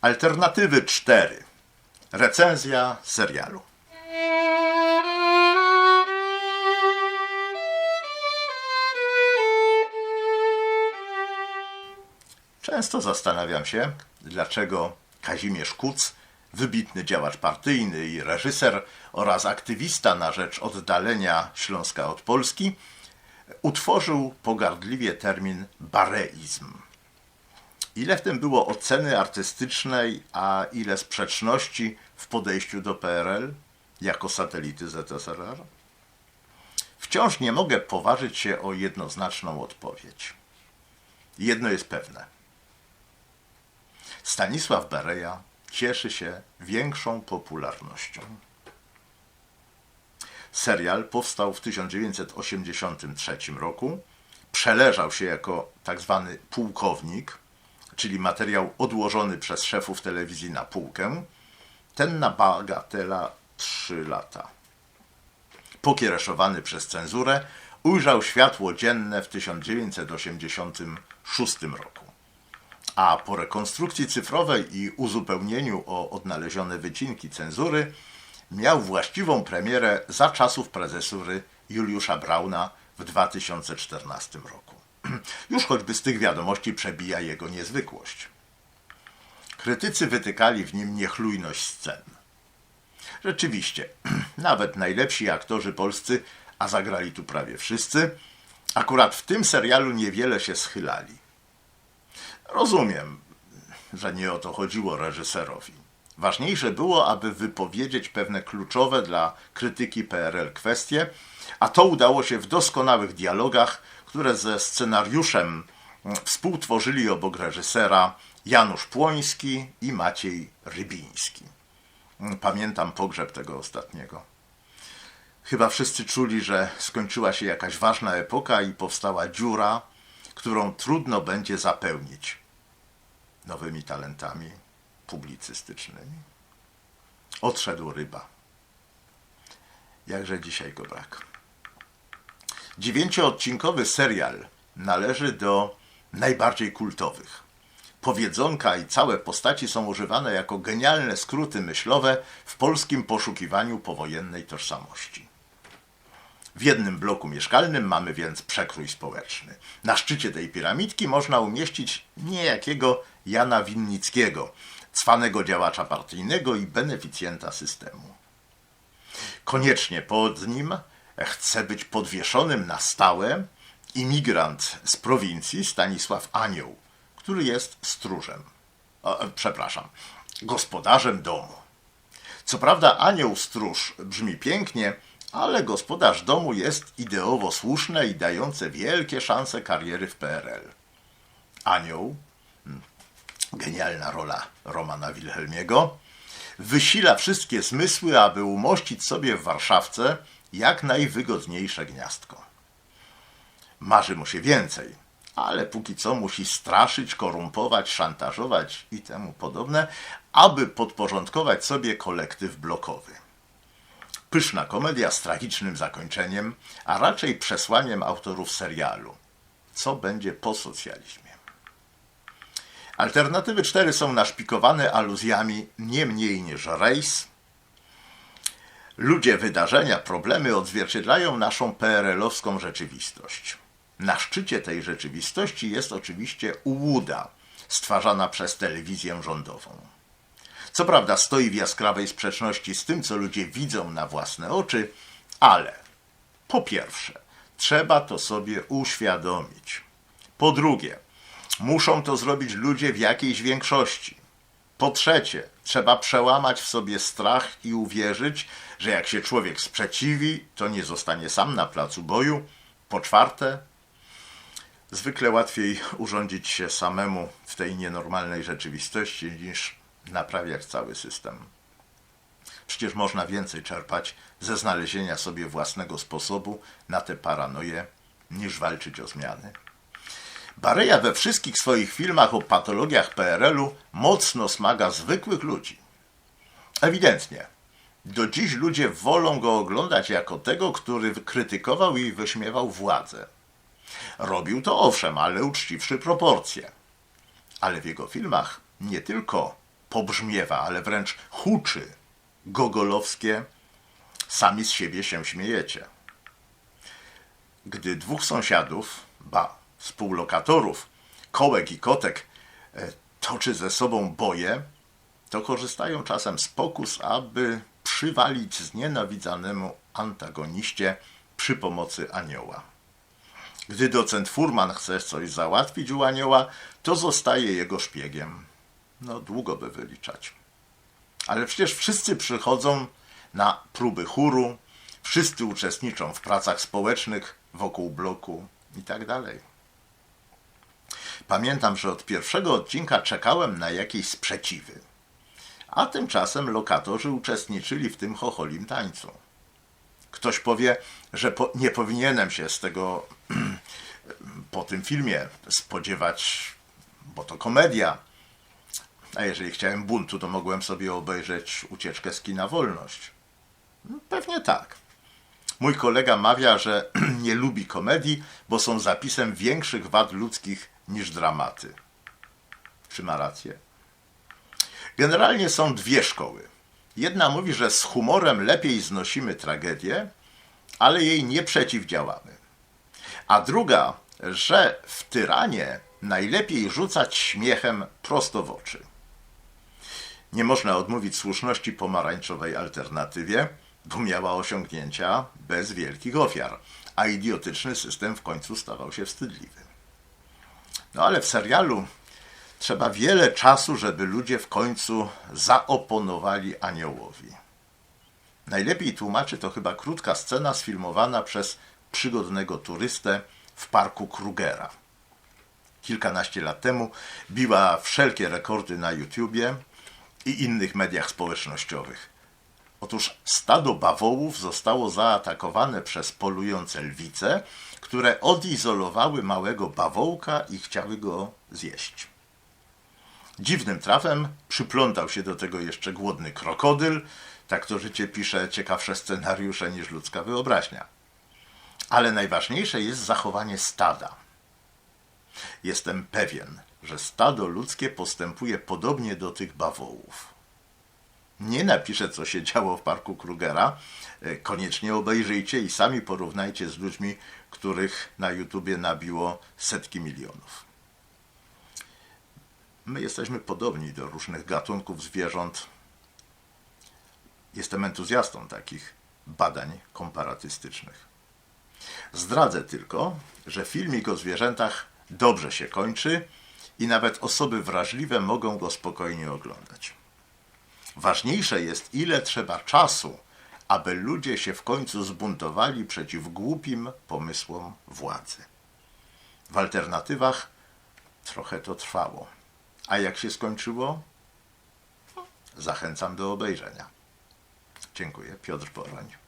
Alternatywy 4. Recenzja serialu. Często zastanawiam się, dlaczego Kazimierz Kuc, wybitny działacz partyjny i reżyser oraz aktywista na rzecz oddalenia Śląska od Polski, utworzył pogardliwie termin bareizm. Ile w tym było oceny artystycznej, a ile sprzeczności w podejściu do PRL jako satelity ZSRR? Wciąż nie mogę poważyć się o jednoznaczną odpowiedź. Jedno jest pewne. Stanisław Bereja cieszy się większą popularnością. Serial powstał w 1983 roku. Przeleżał się jako tak zwany pułkownik, czyli materiał odłożony przez szefów telewizji na półkę. Ten na bagatela 3 lata. Pokiereszowany przez cenzurę, ujrzał światło dzienne w 1986 roku. A po rekonstrukcji cyfrowej i uzupełnieniu o odnalezione wycinki cenzury, miał właściwą premierę za czasów prezesury Juliusza Brauna w 2014 roku. Już choćby z tych wiadomości przebija jego niezwykłość. Krytycy wytykali w nim niechlujność scen. Rzeczywiście, nawet najlepsi aktorzy polscy, a zagrali tu prawie wszyscy, akurat w tym serialu niewiele się schylali. Rozumiem, że nie o to chodziło reżyserowi. Ważniejsze było, aby wypowiedzieć pewne kluczowe dla krytyki PRL kwestie, a to udało się w doskonałych dialogach, które ze scenariuszem współtworzyli obok reżysera Janusz Płoński i Maciej Rybiński. Pamiętam pogrzeb tego ostatniego. Chyba wszyscy czuli, że skończyła się jakaś ważna epoka i powstała dziura, którą trudno będzie zapełnić nowymi talentami publicystycznymi. Odszedł ryba. Jakże dzisiaj go brak. Dziewięcioodcinkowy serial należy do najbardziej kultowych. Powiedzonka i całe postaci są używane jako genialne skróty myślowe w polskim poszukiwaniu powojennej tożsamości. W jednym bloku mieszkalnym mamy więc przekrój społeczny. Na szczycie tej piramidki można umieścić niejakiego Jana Winnickiego, cwanego działacza partyjnego i beneficjenta systemu. Koniecznie pod nim chce być podwieszonym na stałe imigrant z prowincji Stanisław Anioł, który jest stróżem. Przepraszam, gospodarzem domu. Co prawda anioł stróż brzmi pięknie, ale gospodarz domu jest ideowo słuszne i dające wielkie szanse kariery w PRL. Anioł, hmm, genialna rola Romana Wilhelmiego, wysila wszystkie zmysły, aby umościć sobie w Warszawce jak najwygodniejsze gniazdko. Marzy mu się więcej, ale póki co musi straszyć, korumpować, szantażować i temu podobne, aby podporządkować sobie kolektyw blokowy. Pyszna komedia z tragicznym zakończeniem, a raczej przesłaniem autorów serialu. Co będzie po socjalizmie? Alternatywy cztery są naszpikowane aluzjami nie mniej niż rejs. Ludzie, wydarzenia, problemy odzwierciedlają naszą PRL-owską rzeczywistość. Na szczycie tej rzeczywistości jest oczywiście ułuda stwarzana przez telewizję rządową. Co prawda stoi w jaskrawej sprzeczności z tym, co ludzie widzą na własne oczy, ale po pierwsze, trzeba to sobie uświadomić. Po drugie, muszą to zrobić ludzie w jakiejś większości. Po trzecie, trzeba przełamać w sobie strach i uwierzyć, że jak się człowiek sprzeciwi, to nie zostanie sam na placu boju. Po czwarte, zwykle łatwiej urządzić się samemu w tej nienormalnej rzeczywistości niż naprawiać cały system. Przecież można więcej czerpać ze znalezienia sobie własnego sposobu na tę paranoję, niż walczyć o zmiany. Bareja we wszystkich swoich filmach o patologiach PRL-u mocno smaga zwykłych ludzi. Ewidentnie, do dziś ludzie wolą go oglądać jako tego, który krytykował i wyśmiewał władzę. Robił to owszem, ale uczciwszy proporcje. Ale w jego filmach nie tylko pobrzmiewa, ale wręcz huczy gogolowskie sami z siebie się śmiejecie. Gdy dwóch sąsiadów, ba, współlokatorów, kołek i kotek, e, toczy ze sobą boje, to korzystają czasem z pokus, aby przywalić znienawidzanemu antagoniście przy pomocy anioła. Gdy docent Furman chce coś załatwić u anioła, to zostaje jego szpiegiem. No, długo by wyliczać. Ale przecież wszyscy przychodzą na próby chóru, wszyscy uczestniczą w pracach społecznych wokół bloku i tak dalej. Pamiętam, że od pierwszego odcinka czekałem na jakieś sprzeciwy, a tymczasem lokatorzy uczestniczyli w tym chocholim tańcu. Ktoś powie, że po, nie powinienem się z tego po tym filmie spodziewać, bo to komedia. A jeżeli chciałem buntu, to mogłem sobie obejrzeć ucieczkę z kina Wolność. No, pewnie tak. Mój kolega mawia, że nie lubi komedii, bo są zapisem większych wad ludzkich niż dramaty. Czy ma rację? Generalnie są dwie szkoły. Jedna mówi, że z humorem lepiej znosimy tragedię, ale jej nie przeciwdziałamy. A druga, że w tyranie najlepiej rzucać śmiechem prosto w oczy. Nie można odmówić słuszności pomarańczowej alternatywie, bo miała osiągnięcia bez wielkich ofiar, a idiotyczny system w końcu stawał się wstydliwy. No ale w serialu trzeba wiele czasu, żeby ludzie w końcu zaoponowali aniołowi. Najlepiej tłumaczy to chyba krótka scena sfilmowana przez przygodnego turystę w parku Krugera. Kilkanaście lat temu biła wszelkie rekordy na YouTubie i innych mediach społecznościowych. Otóż stado bawołów zostało zaatakowane przez polujące lwice, które odizolowały małego bawołka i chciały go zjeść. Dziwnym trafem przyplątał się do tego jeszcze głodny krokodyl, tak to życie pisze ciekawsze scenariusze niż ludzka wyobraźnia. Ale najważniejsze jest zachowanie stada. Jestem pewien, że stado ludzkie postępuje podobnie do tych bawołów. Nie napiszę, co się działo w parku Krugera. E, Koniecznie obejrzyjcie i sami porównajcie z ludźmi, których na YouTubie nabiło setki milionów. My jesteśmy podobni do różnych gatunków zwierząt. Jestem entuzjastą takich badań komparatystycznych. Zdradzę tylko, że filmik o zwierzętach dobrze się kończy i nawet osoby wrażliwe mogą go spokojnie oglądać. Ważniejsze jest, ile trzeba czasu, aby ludzie się w końcu zbuntowali przeciw głupim pomysłom władzy. W alternatywach trochę to trwało. A jak się skończyło? Zachęcam do obejrzenia. Dziękuję. Piotr Poroń.